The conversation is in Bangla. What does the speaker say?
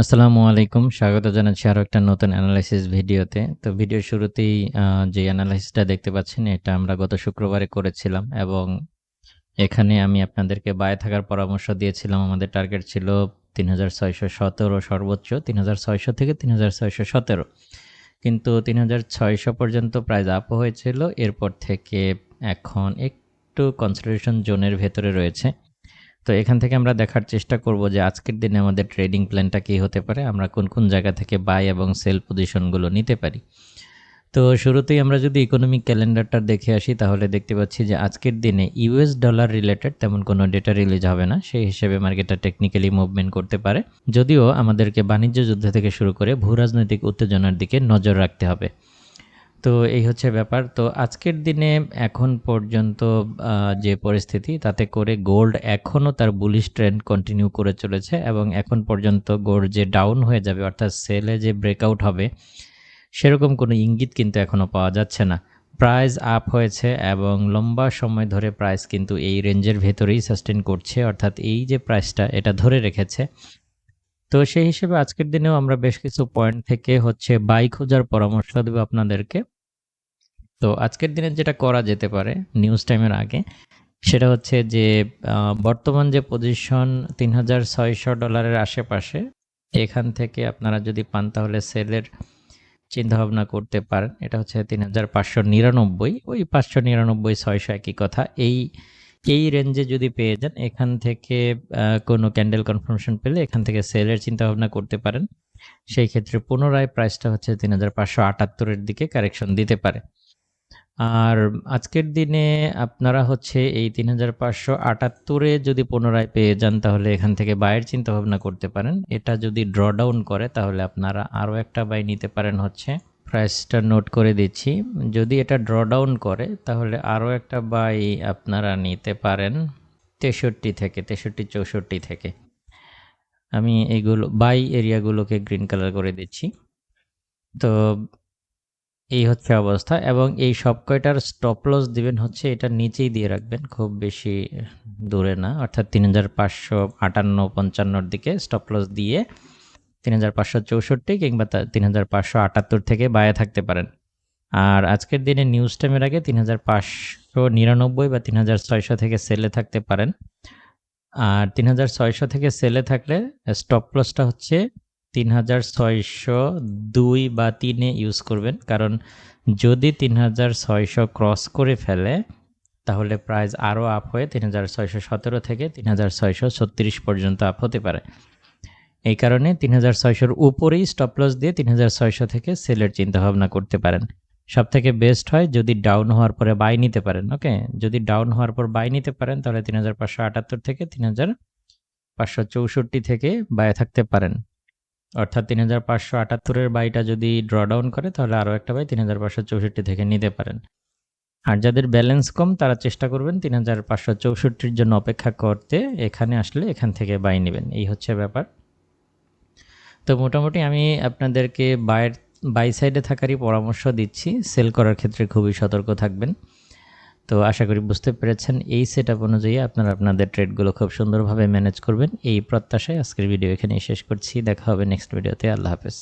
আসসালামু আলাইকুম। স্বাগত জানাচ্ছি আরও একটা নতুন অ্যানালাইসিস ভিডিওতে। তো ভিডিও শুরুতেই যে অ্যানালাইসিসটা দেখতে পাচ্ছেন, এটা আমরা গত শুক্রবারে করেছিলাম এবং এখানে আমি আপনাদেরকে বায়ে থাকার পরামর্শ দিয়েছিলাম। আমাদের টার্গেট ছিল তিন হাজার ছয়শো সতেরো সর্বোচ্চ, তিন হাজার ছয়শো থেকে তিন হাজার ছয়শো সতেরো। কিন্তু তিন হাজার ছয়শো পর্যন্ত প্রাইস আপ হয়েছিল। এরপর থেকে এখন একটু কনসেন্ট্রেশন জোনের ভেতরে রয়েছে। তো এখান থেকে আমরা দেখার চেষ্টা করব যে আজকের দিনে আমাদের ট্রেডিং প্ল্যানটা কী হতে পারে, আমরা কোন কোন জায়গা থেকে বাই এবং সেল পজিশনগুলো নিতে পারি। তো শুরুতেই আমরা যদি ইকোনমিক ক্যালেন্ডারটা দেখে আসি, তাহলে দেখতে পাচ্ছি যে আজকের দিনে ইউএস ডলার রিলেটেড তেমন কোনো ডেটা রিলিজ হবে না, সেই হিসেবে মার্কেটটা টেকনিক্যালি মুভমেন্ট করতে পারে। যদিও আমাদেরকে বাণিজ্য যুদ্ধ থেকে শুরু করে ভূরাজনৈতিক উত্তেজনার দিকে নজর রাখতে হবে। তো এই হচ্ছে ব্যাপার। তো আজকের দিনে এখন পর্যন্ত যে পরিস্থিতি, তাতে করে গোল্ড এখনও তার বুলিশ ট্রেন্ড কন্টিনিউ করে চলেছে এবং এখন পর্যন্ত গোল্ড যে ডাউন হয়ে যাবে, অর্থাৎ সেলে যে ব্রেকআউট হবে, সেরকম কোনো ইঙ্গিত কিন্তু এখনও পাওয়া যাচ্ছে না। প্রাইস আপ হয়েছে এবং লম্বা সময় ধরে প্রাইস কিন্তু এই রেঞ্জের ভেতরেই সাস্টেন করছে, অর্থাৎ এই যে প্রাইসটা এটা ধরে রেখেছে। তো সেই হিসেবে আজকের দিনেও আমরা বেশ কিছু পয়েন্ট থেকে হচ্ছে বাই খোঁজার পরামর্শ দেবো আপনাদেরকে। তো আজকের দিনে যেটা করা যেতে পারে নিউজ টাইমের আগে, সেটা হচ্ছে যে বর্তমান যে পজিশন তিন হাজার ছয়শো ডলারের আশেপাশে, এখান থেকে আপনারা যদি পান তাহলে সেলের চিন্তাভাবনা করতে পারেন। এটা হচ্ছে তিন হাজার পাঁচশো নিরানব্বই, ওই পাঁচশো নিরানব্বই, ছয়শো একই কথা। এই এই রেঞ্জে যদি পেয়ে যান, এখান থেকে কোনো ক্যান্ডেল কনফার্মেশন পেলে এখান থেকে সেলের চিন্তাভাবনা করতে পারেন। সেই ক্ষেত্রে পুনরায় প্রাইসটা হচ্ছে তিন হাজার পাঁচশো আটাত্তরের দিকে কারেকশন দিতে পারে। আর আজকের দিনে আপনারা হচ্ছে এই তিন হাজার পাঁচশো আটাত্তরে যদি পুনরায় পেয়ে যান, তাহলে এখান থেকে বায়ের চিন্তা ভাবনা করতে পারেন। এটা যদি ড্র ডাউন করে, তাহলে আপনারা আরও একটা বাই নিতে পারেন হচ্ছে। প্রাইসটা নোট করে দিচ্ছি। যদি এটা ড্র ডাউন করে, তাহলে আরও একটা বাই আপনারা নিতে পারেন তেষট্টি থেকে, তেষট্টি, চৌষট্টি থেকে। আমি এইগুলো বাই এরিয়াগুলোকে গ্রিন কালার করে দিচ্ছি। তো এই হচ্ছে অবস্থা এবং এই সব কয়টার স্টপ লস দিবেন হচ্ছে এটা নিচেই দিয়ে রাখবেন, খুব বেশি দূরে না। অর্থাৎ তিন হাজার পাঁচশো আটান্ন, পঞ্চান্নর দিকে স্টপ লস দিয়ে তিন হাজার পাঁচশো চৌষট্টি কিংবা তিন হাজার পাঁচশো আটাত্তর থেকে বায়ে থাকতে পারেন। আর আজকের দিনে নিউজ টাইমের আগে তিন হাজার পাঁচশো নিরানব্বই বা তিন হাজার ছয়শো থেকে সেলে থাকতে পারেন। আর তিন হাজার ছয়শো থেকে সেলে থাকলে স্টপ লসটা হচ্ছে তিন হাজার ছয়শো দুই বা তিনে ইউজ করবেন। কারণ যদি তিন হাজার ছয়শো ক্রস করে ফেলে, তাহলে প্রাইস আরও আপ হয়ে তিন হাজার ছয়শো সতেরো থেকে তিন হাজার ছয়শো ছত্রিশ পর্যন্ত আপ হতে পারে। এই কারণে তিন হাজার ছয়শোর উপরেই স্টপ লস দিয়ে তিন হাজার ছয়শো থেকে সেলের চিন্তাভাবনা করতে পারেন। সব থেকে বেস্ট হয় যদি ডাউন হওয়ার পরে বাই নিতে পারেন ওকে যদি ডাউন হওয়ার পর বাই নিতে পারেন, তাহলে তিন হাজার পাঁচশো আটাত্তর থেকে তিন হাজার পাঁচশো চৌষট্টি থেকে বায়ে থাকতে পারেন। অর্থাৎ তিন হাজার পাঁচশো আটাত্তরের বাইটা যদি ড্র ডাউন করে, তাহলে আরও একটা বাই তিন হাজার পাঁচশো চৌষট্টি থেকে নিতে পারেন। আর যাদের ব্যালেন্স কম, তারা চেষ্টা করবেন তিন হাজার পাঁচশো চৌষট্টির জন্য অপেক্ষা করতে, এখানে আসলে এখান থেকে বাই নেবেন। এই হচ্ছে ব্যাপার। তো মোটামুটি আমি আপনাদেরকে বায়ের বাই সাইডে থাকারই পরামর্শ দিচ্ছি। সেল করার ক্ষেত্রে খুবই সতর্ক থাকবেন। তো আশা করি বুঝতে পেরেছেন, এই সেট আপ অনুযায়ী আপনারা আপনাদের ট্রেডগুলো খুব সুন্দরভাবে ম্যানেজ করবেন। এই প্রত্যাশায় আজকের ভিডিও এখানেই শেষ করছি। দেখা হবে নেক্সট ভিডিওতে আল্লাহ হাফেজ।